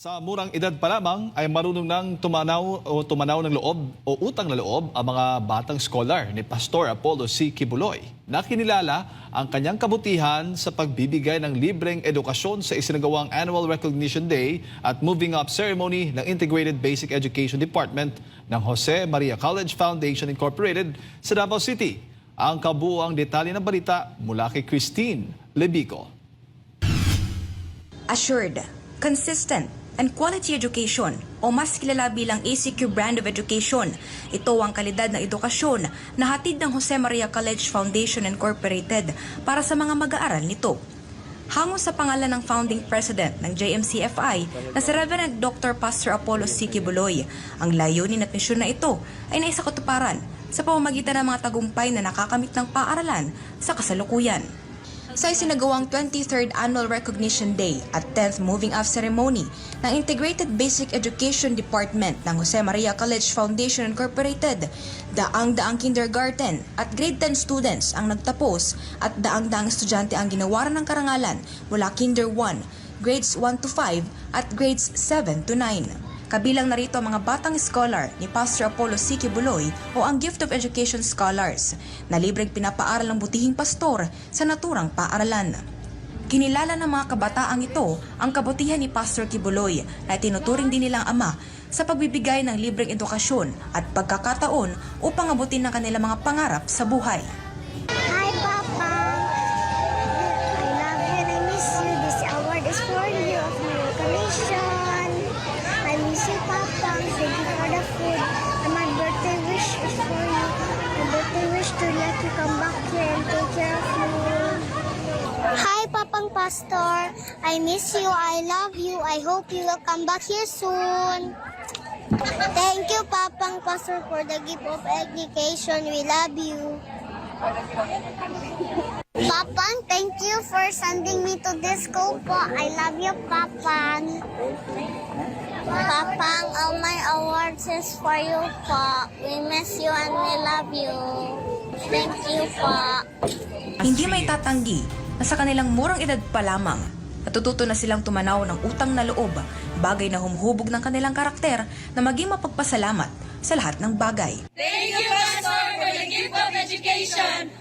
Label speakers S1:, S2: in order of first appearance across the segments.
S1: Sa murang edad pa lamang ay marunong nang tumanaw o tumanaw ng loob o utang na loob ang mga batang scholar ni Pastor Apollo C. Kibuloy. Nakinilala ang kanyang kabutihan sa pagbibigay ng libreng edukasyon sa isinagawang Annual Recognition Day at Moving Up Ceremony ng Integrated Basic Education Department ng Jose Maria College Foundation Incorporated sa Davao City. Ang kabuuang detalye ng balita mula kay Christine Lebico.
S2: assured, consistent, and quality education o mas kilala bilang ACQ Brand of Education. Ito ang kalidad ng edukasyon na hatid ng Jose Maria College Foundation Incorporated para sa mga mag-aaral nito. Hango sa pangalan ng founding president ng JMCFI na si Reverend Dr. Pastor Apollo C. Kibuloy, ang layunin at misyon na ito ay naisakatuparan sa pamamagitan ng mga tagumpay na nakakamit ng paaralan sa kasalukuyan sa isinagawang 23rd Annual Recognition Day at 10th Moving Up Ceremony ng Integrated Basic Education Department ng Jose Maria College Foundation Incorporated, daang-daang kindergarten at grade 10 students ang nagtapos at daang-daang estudyante ang ginawaran ng karangalan mula Kinder 1, grades 1 to 5 at grades 7 to 9. Kabilang narito ang mga batang scholar ni Pastor Apollo C. Kibuloy o ang Gift of Education Scholars na libreng pinapaaral ng butihing pastor sa naturang paaralan. Kinilala ng mga kabataang ito ang kabutihan ni Pastor Kibuloy na tinuturing din nilang ama sa pagbibigay ng libreng edukasyon at pagkakataon upang abutin ang kanilang mga pangarap sa buhay.
S3: Pastor. I miss you. I love you. I hope you will come back here soon. Thank you, Papang Pastor, for the gift of education. We love you. Papang, thank you for sending me to this school po. I love you, Papang. Papang, all my awards is for you po. We miss you and we love you. Thank you po.
S2: Hindi may tatanggi na sa kanilang murang edad pa lamang, natututo na silang tumanaw ng utang na loob, bagay na humuhubog ng kanilang karakter na maging mapagpasalamat sa lahat ng bagay.
S4: Thank you, Pastor, for the gift of education.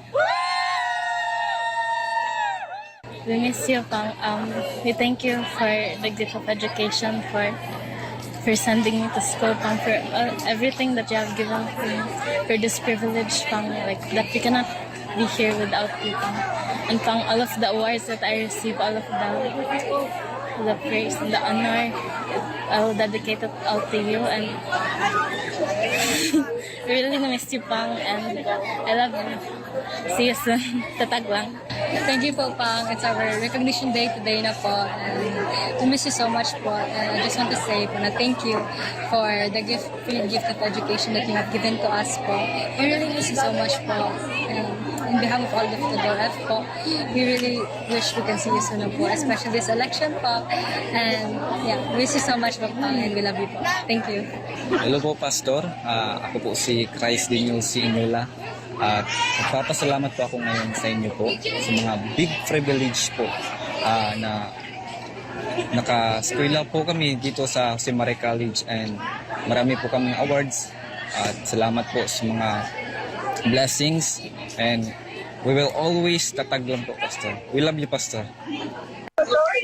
S5: We miss you, Pang. Um, we thank you for the gift of education, for for sending me to school, Pang, for uh, everything that you have given me, for this privilege, Pang, like that we cannot be here without you, Pang. And Pang, all of the awards that I receive, all of the the praise the honor, I will dedicate it all to you and really miss you, Pang, and I love you. See you soon. Tatag lang.
S6: Thank you po, Pang. It's our recognition day today na po. And we miss you so much po. And I just want to say po na thank you for the gift, free gift of education that you have given to us po. We really miss you so much po. And on behalf of all the DOF po, we really wish we can see you soon po, especially this election po. And yeah, we miss you so much po, Pang, and we love you po. Thank you.
S7: Hello po, Pastor. Ah, ako po si Christ Daniel C. At nagpapasalamat po ako ngayon sa inyo po sa mga big privilege po ah, na naka-eskwela po kami dito sa Jose Maria College and marami po kaming awards at salamat po sa mga blessings and we will always tatag lang po, Pastor. We love you, Pastor.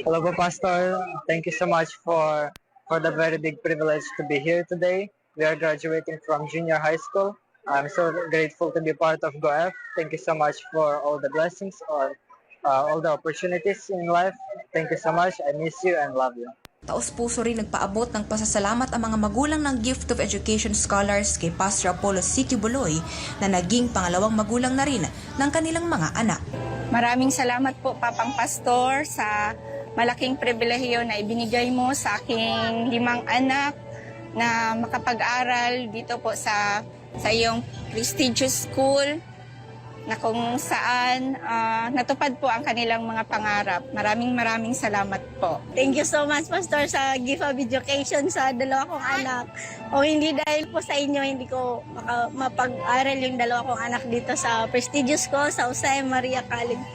S8: Hello po, Pastor. Thank you so much for for the very big privilege to be here today. We are graduating from junior high school. I'm so grateful to be part of GoF. Thank you so much for all the blessings or uh, all the opportunities in life. Thank you so much. I miss you and love you.
S2: Taos puso rin nagpaabot ng pasasalamat ang mga magulang ng Gift of Education Scholars kay Pastor Apollo C. Kibuloy na naging pangalawang magulang na rin ng kanilang mga anak.
S9: Maraming salamat po, Papang Pastor, sa malaking pribilehiyo na ibinigay mo sa aking limang anak na makapag-aral dito po sa sa iyong prestigious school na kung saan ah, natupad po ang kanilang mga pangarap. Maraming maraming salamat po.
S3: Thank you so much, Pastor, sa gift of education sa dalawa kong anak. O hindi dahil po sa inyo, hindi ko mapag-aral yung dalawa kong anak dito sa prestigious ko, sa Jose Maria College.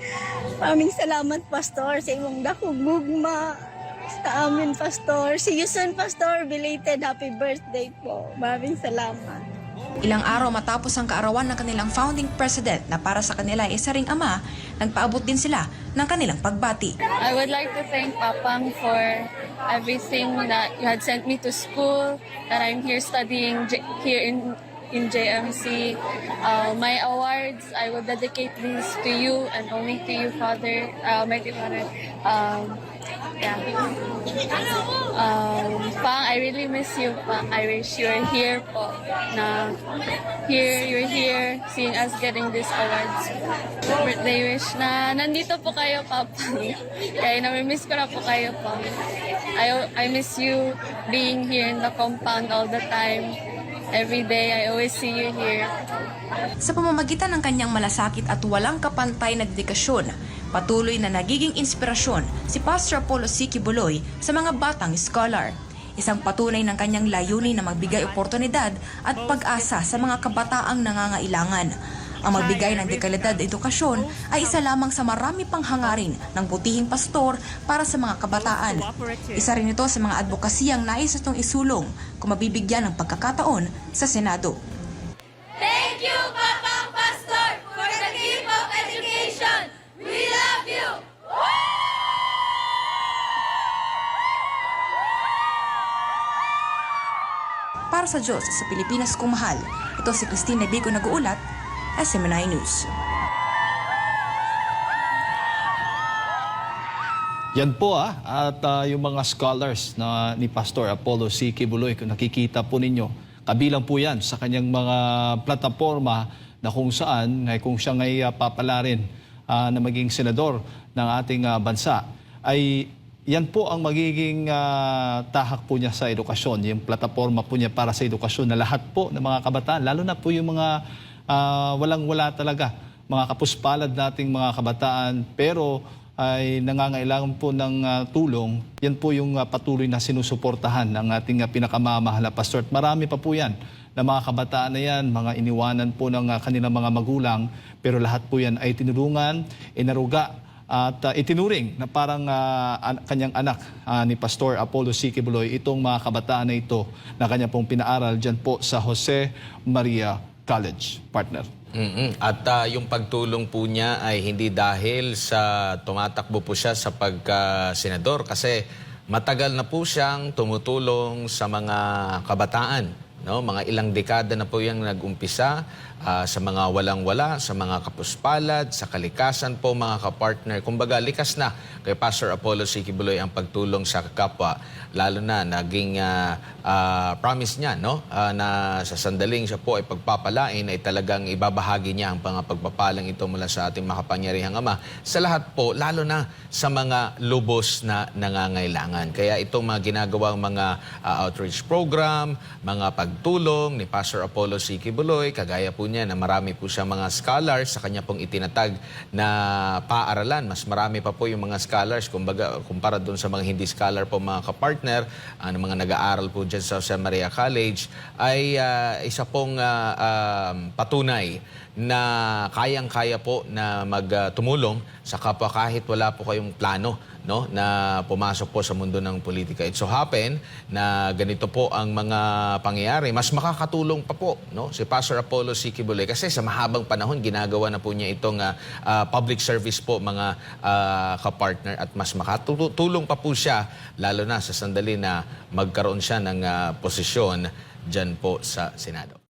S3: Maraming salamat, Pastor, sa imong dakong gugma,
S9: sa amin, Pastor. See you soon, Pastor. Belated happy birthday po. Maraming salamat.
S2: Ilang araw matapos ang kaarawan ng kanilang founding president na para sa kanila ay isa ring ama, nagpaabot din sila ng kanilang pagbati.
S5: I would like to thank Papang for everything that you had sent me to school, that I'm here studying J- here in in JMC. Uh, my awards, I will dedicate these to you and only to you, Father, uh, Mighty Father. Um, yeah. Um, Pang, I really miss you, Pang. I wish you were here po. Na here, you're here, seeing us getting these awards. Birthday wish na nandito po kayo, Papa. Kaya namimiss ko na po kayo, Pang. I, I miss you being here in the compound all the time. Every day, I always see you here.
S2: Sa pamamagitan ng kanyang malasakit at walang kapantay na dedikasyon, patuloy na nagiging inspirasyon si Pastor Apollo C. Kibuloy sa mga batang scholar. Isang patunay ng kanyang layunin na magbigay oportunidad at pag-asa sa mga kabataang nangangailangan. Ang magbigay ng dekalidad na edukasyon ay isa lamang sa marami pang hangarin ng butihing pastor para sa mga kabataan. Isa rin ito sa mga advokasiyang nais itong isulong kung mabibigyan ng pagkakataon sa Senado. Para sa Diyos sa Pilipinas kung mahal, ito si Christine Bigo nag-uulat, SMNI News.
S1: Yan po ah, at ah, yung mga scholars na ni Pastor Apollo C. Kibuloy, kung nakikita po ninyo, kabilang po yan sa kanyang mga plataforma na kung saan, ay kung siya ngay ah, papalarin ah, na maging senador ng ating ah, bansa, ay yan po ang magiging ah, tahak po niya sa edukasyon, yung plataforma po niya para sa edukasyon na lahat po ng mga kabataan, lalo na po yung mga ah, walang-wala talaga, mga kapuspalad nating mga kabataan, pero ay nangangailangan po ng ah, tulong, yan po yung ah, patuloy na sinusuportahan ng ating uh, pinakamamahal na pastor. At marami pa po yan na mga kabataan na yan, mga iniwanan po ng ah, kanilang mga magulang, pero lahat po yan ay tinulungan, inaruga, at ah, itinuring na parang ah, an- kanyang anak ah, ni Pastor Apollo C. Kibuloy, itong mga kabataan na ito na kanya pong pinaaral dyan po sa Jose Maria College. Partner.
S10: mm At ah, yung pagtulong po niya ay hindi dahil sa tumatakbo po siya sa pagka-senador kasi matagal na po siyang tumutulong sa mga kabataan. No? Mga ilang dekada na po yung nag-umpisa ah, sa mga walang-wala, sa mga kapuspalad, sa kalikasan po mga kapartner. Kumbaga, likas na kay Pastor Apollo C. Ang pagtulong sa kapwa. Lalo na naging ah, ah, promise niya no? Ah, na sa sandaling siya po ay pagpapalain ay talagang ibabahagi niya ang mga pagpapalang ito mula sa ating makapangyarihang Ama sa lahat po, lalo na sa mga lubos na nangangailangan. Kaya itong mga ginagawang mga ah, outreach program, mga pagtulong ni Pastor Apollo C. Kagaya po niya na marami po siya mga scholars sa kanya pong itinatag na paaralan. Mas marami pa po yung mga scholars, kumbaga, kumpara doon sa mga hindi scholar po mga kapartner, ano mga nag-aaral po dyan sa Jose Maria College, ay ah, isa pong ah, um, patunay na kayang-kaya po na magtumulong sa kapwa kahit wala po kayong plano no na pumasok po sa mundo ng politika. It so happen na ganito po ang mga pangyayari. Mas makakatulong pa po no si Pastor Apollo C. Kasi sa mahabang panahon ginagawa na po niya itong ah, ah, public service po mga ah, kapartner at mas makatulong pa po siya lalo na sa sandali na magkaroon siya ng ah, posisyon dyan po sa Senado.